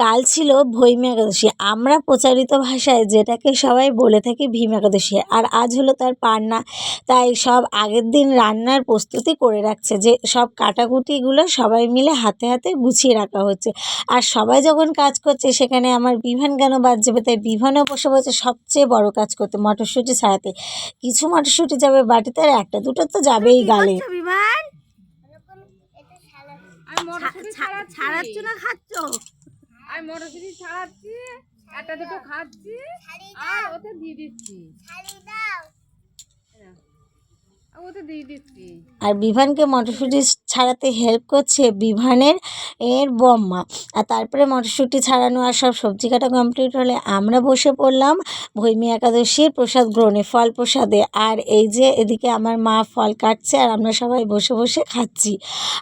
কাল ছিল ভৈম একাদশী। আমরা প্রচারিত ভাষায় যেটাকে সবাই বলে থাকি ভীম একাদশী। আর আজ হলো তার পান্না। তাই সব আগের দিন রান্নার প্রস্তুতি করে রাখছে যে সব কাটাকুটিগুলো সবাই মিলে হাতে হাতে গুছিয়ে রাখা হচ্ছে। আর সবাই যখন কাজ করছে সেখানে আমার বিভান কেন বাদ যাবে? তাই বিভানও বসে বসে সবচেয়ে বড় কাজ করতে মটরশুঁটি ছাড়াতে। কিছু মটরশুঁটি যাবে বাটিতে আর একটা দুটো তো যাবেই গালে। বিমান আমি মটরশুঁটি ছাড়াচ্ছ না খাচ্ছ? আমি মটরশুঁটি ছাড়াচ্ছি একটা দুটো খাচ্ছি আর ওতে দিয়ে দিচ্ছি। আর বিভানকে মটরশুঁটি ছাড়াতে হেল্প করছে বিভানের এর বম্মা। আর তারপরে মটরশুঁটি ছাড়ানো আর সব সবজি কাটা কমপ্লিট হলে আমরা বসে পড়লাম ভৈমী একাদশীর প্রসাদ গ্রহণে ফল প্রসাদে। আর এই যে এদিকে আমার মা ফল কাটছে আর আমরা সবাই বসে বসে খাচ্ছি।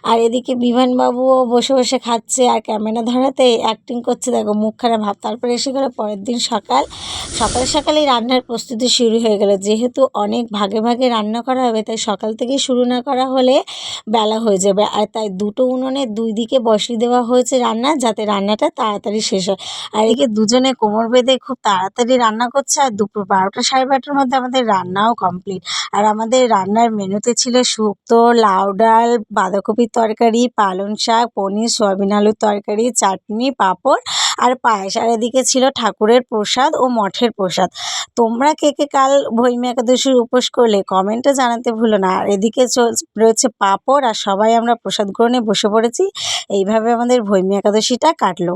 আর এদিকে বিভানবাবুও বসে বসে খাচ্ছে আর ক্যামেরা ধরাতে অ্যাক্টিং করছে। দেখো মুখখানা ভাব তারপরে এসে গেলো পরের দিন সকাল। সকাল সকালেই রান্নার প্রস্তুতি শুরু হয়ে গেল। যেহেতু অনেক ভাগে ভাগে রান্না করা হবে, তাই সকাল থেকে শুরু না করা হলে বেলা হয়ে যাবে। আর তাই দুটো উনুনে দুই দিকে বসিয়ে দেওয়া হয়েছে রান্না যাতে রান্নাটা তাড়াতাড়ি শেষ হয়। আর এদিকে দুজনে কোমর বেঁধে খুব তাড়াতাড়ি রান্না করছে। আর দুপুর বারোটা সাড়ে বারোটার মধ্যে আমাদের রান্নাও কমপ্লিট। আর আমাদের রান্নার মেনুতে ছিল শুক্তো, লাউ ডাল, বাঁধাকপির তরকারি, পালং শাক, পনির, সয়াবিন আলুর তরকারি, চাটনি, পাঁপড় আর পায়েস আর এদিকে ছিল ঠাকুরের প্রসাদ ও মঠের প্রসাদ। তোমরা কে কে কাল ভৈমী একাদশীর উপোস করলে কমেন্টে জানাতে ভুলো না। আর এদিকে রয়েছে পাঁপড়, আর সবাই আমরা প্রসাদ গ্রহণে বসে পড়েছি। এইভাবে আমাদের ভৈমী একাদশীটা কাটলো।